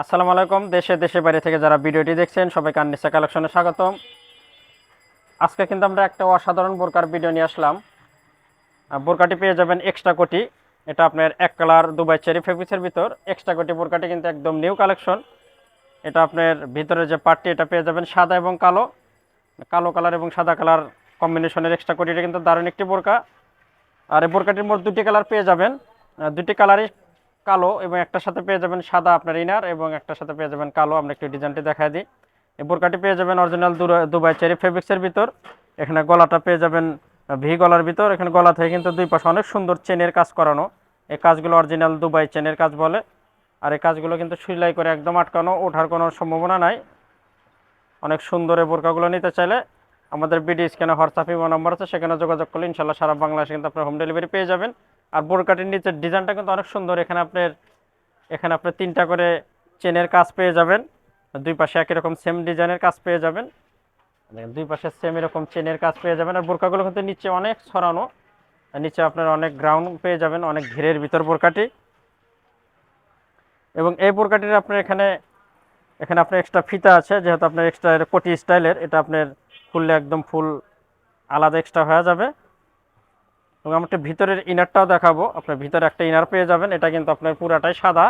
আসসালামু আলাইকুম, দেশে দেশে বাইরে থেকে যারা ভিডিওটি দেখছেন, সবাইকে আননিসা কালেকশনে স্বাগতম। আজকে কিন্তু আমরা একটা অসাধারণ বোরকার ভিডিও নিয়ে আসলাম। বোরকাটি পেয়ে যাবেন এক্সট্রা কোটি। এটা আপনার এক কালার দুবাই চেরি ফেব্রিক্সের ভিতর। এক্সট্রা কোটি বোরকাটি কিন্তু একদম নিউ কালেকশন এটা আপনার ভিতরে যে পার্টটি এটা পেয়ে যাবেন সাদা এবং কালো। কালো কালার এবং সাদা কালার কম্বিনেশনের এক্সট্রা কোটিটা কিন্তু দারুণ একটি বোরকা। আর এই বোরকাটির মধ্যে দুটি কালার পেয়ে যাবেন। দুটি কালারই কালো এবং একটার সাথে পেয়ে যাবেন সাদা আপনার ইনার এবং একটার সাথে পেয়ে যাবেন কালো। আমরা একটু ডিজাইনটি দেখাই দিই। এই বোরকাটি পেয়ে যাবেন অরিজিনাল দুবাই চেরি ফেব্রিক্সের ভিতর। এখানে গলাটা পেয়ে যাবেন ভি গলার ভিতর। এখানে গলা থেকে কিন্তু দুই পাশে অনেক সুন্দর চেনের কাজ করানো। এই কাজগুলো অরিজিনাল দুবাই চেনের কাজ বলে। আর এই কাজগুলো কিন্তু সিলাই করে একদম আটকানো, ওঠার কোনো সম্ভাবনা নাই। অনেক সুন্দর এই বোরকাগুলো নিতে চাইলে আমাদের বিডি স্ক্যানে হোয়াটসঅ্যাপ ইমো নাম্বার আছে, সেখানে যোগাযোগ করলে ইনশাল্লাহ সারা বাংলাদেশে কিন্তু আপনার হোম ডেলিভারি পেয়ে যাবেন। আর বোরকাটির নিচের ডিজাইনটা কিন্তু অনেক সুন্দর। এখানে আপনার, এখানে আপনি তিনটা করে চেনের কাজ পেয়ে যাবেন। দুই পাশে একই রকম সেম ডিজাইনের কাজ পেয়ে যাবেন। দুই পাশে সেম এরকম চেনের কাজ পেয়ে যাবেন। আর বোরকাগুলো কিন্তু নিচে অনেক ছড়ানো। নিচে আপনার অনেক গ্রাউন্ড পেয়ে যাবেন, অনেক ঘিরের ভিতর বোরকাটি। এবং এই বোরকাটির আপনার এখানে এখানে আপনার এক্সট্রা ফিতা আছে, যেহেতু আপনার এক্সট্রা কোটি স্টাইলের এটা আপনার খুললে একদম ফুল আলাদা এক্সট্রা হয়ে যাবে। এবং আমরা একটা ভিতরের ইনারটাও দেখাবো। আপনার ভিতরে একটা ইনার পেয়ে যাবেন। এটা কিন্তু আপনার পুরাটাই সাদা।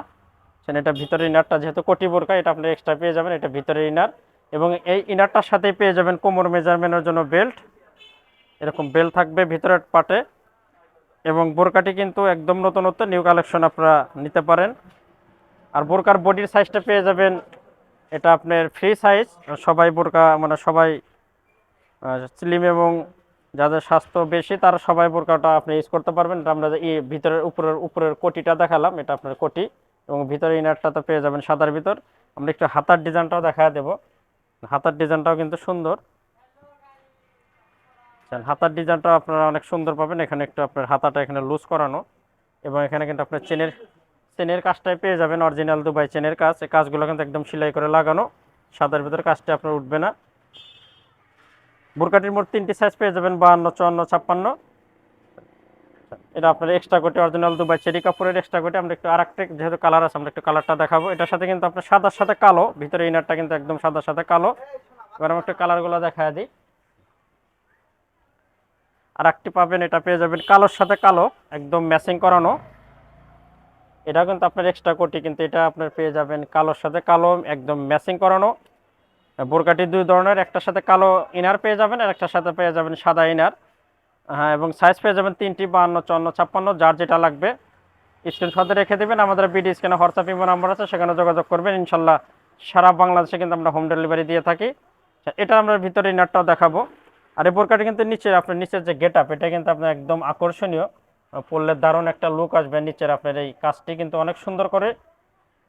এটা ভিতরের ইনারটা যেহেতু কোটি বোরকা, এটা আপনি এক্সট্রা পেয়ে যাবেন। এটা ভিতরের ইনার এবং এই ইনারটার সাথেই পেয়ে যাবেন কোমর মেজারমেন্টের জন্য বেল্ট এরকম বেল্ট থাকবে ভিতরের পাটে এবং বোরকাটি কিন্তু একদম নতুন নতুন নিউ কালেকশন আপনারা নিতে পারেন। আর বোরকার বডির সাইজটা পেয়ে যাবেন। এটা আপনার ফ্রি সাইজ সবাই বোরকা মানে সবাই স্লিম এবং যাদের স্বাস্থ্য বেশি তারা সবাই বোরকাটা আপনি ইউজ করতে পারবেন। এটা আমরা এই ভিতরের উপরের উপরের কোটিটা দেখালাম এটা আপনার কোটি। এবং ভিতরে ইনারটা তো পেয়ে যাবেন সাদার ভিতর। আমরা একটু হাতার ডিজাইনটাও দেখা দেবো। হাতার ডিজাইনটাও কিন্তু সুন্দর। আচ্ছা, হাতার ডিজাইনটাও আপনারা অনেক সুন্দর পাবেন। এখানে একটু আপনার হাতাটা এখানে লুজ করানো। এবং এখানে কিন্তু আপনার চেনের চেনের কাজটাই পেয়ে যাবেন। অরিজিনাল দুবাই চেনের কাজ। এই কাজগুলো কিন্তু একদম সেলাই করে লাগানো। সাদার ভিতরে কাজটা আপনার উঠবে না। বোরকাটির মোট তিনটি সাইজ পেয়ে যাবেন বাহান্ন, চুয়ান্ন, ছাপ্পান্ন। এটা আপনার এক্সট্রা কোটি অরিজিনাল দুবাই চেরি কাপড়ের এক্সট্রা কোটি। আমরা একটু আর একটা যেহেতু কালার আছে, আমরা একটু কালারটা দেখাবো। এটার সাথে কিন্তু আপনার সাদার সাথে কালো, ভিতরে ইনারটা কিন্তু একদম সাদার সাথে কালো। এবার আমরা একটু কালারগুলো দেখা দিই। আর একটি পাবেন, এটা পেয়ে যাবেন কালোর সাথে কালো, একদম ম্যাচিং করানো। এটা কিন্তু আপনার এক্সট্রা কোটি, কিন্তু এটা আপনার পেয়ে যাবেন কালোর সাথে কালো, একদম ম্যাচিং করানো। বোরকাটি দুই ধরনের একটার সাথে কালো ইনার পেয়ে যাবেন আর একটার সাথে পেয়ে যাবেন সাদা ইনার। হ্যাঁ এবং সাইজ পেয়ে যাবেন তিনটি বাহান্ন চুয়ান্ন ছাপ্পান্ন যার যেটা লাগবে। স্ক্রিনশটে রেখে দেবেন আমাদের বিডি স্ক্যানে হোয়াটসঅ্যাপ ইমো নাম্বার আছে সেখানে যোগাযোগ করবেন। ইনশাল্লাহ সারা বাংলাদেশে কিন্তু আমরা হোম ডেলিভারি দিয়ে থাকি। আচ্ছা, এটা আমরা ভিতরে ইনারটাও দেখাবো। আর এই বোরকাটি কিন্তু নিচের আপনার নিচের যে গেট আপ এটা কিন্তু আপনার একদম আকর্ষণীয়। পরলে দারুণ একটা লুক আসবে নিচের আপনার এই কাজটি কিন্তু অনেক সুন্দর করে।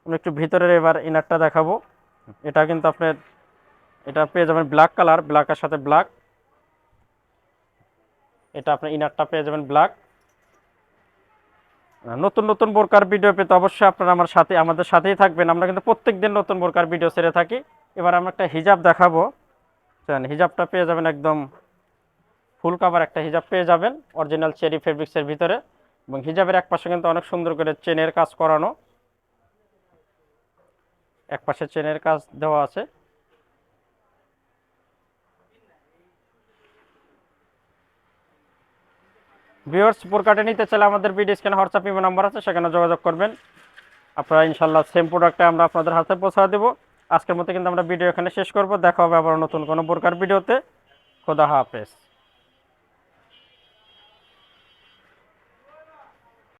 আমি একটু ভিতরের এবার ইনারটা দেখাবো। এটা কিন্তু আপনার এটা পেয়ে যাবেন ব্ল্যাক কালার ব্ল্যাকের সাথে ব্ল্যাক এটা আপনার ইনারটা পেয়ে যাবেন ব্ল্যাক নতুন নতুন বোরকার ভিডিও পেতে অবশ্যই আপনারা আমার সাথে, আমাদের সাথেই থাকবেন। আমরা কিন্তু প্রত্যেক দিন নতুন বোরকার ভিডিও ছেড়ে থাকি। এবার আমরা একটা হিজাব দেখাবো। হিজাবটা পেয়ে যাবেন একদম ফুল কাভার একটা হিজাব পেয়ে যাবেন অরিজিনাল চেরি ফেব্রিক্সের ভিতরে। এবং হিজাবের এক পাশে কিন্তু অনেক সুন্দর করে চেনের কাজ করানো। এক পাশে চেনের কাজ দেওয়া আছে। ভিউয়ার্স বোরকাটা নিতে চাইলে আমাদের video scan WhatsApp, imo number আছে, সেখানে যোগাযোগ করবেন। আপনারা ইনশাল্লাহ সেম প্রোডাক্টটা আমরা আপনাদের হাতে পৌঁছা দেবো। আজকের মতো কিন্তু আমরা ভিডিও এখানে শেষ করব। দেখা হবে আবার নতুন কোনো প্রকার ভিডিওতে। খোদা হাফেজ।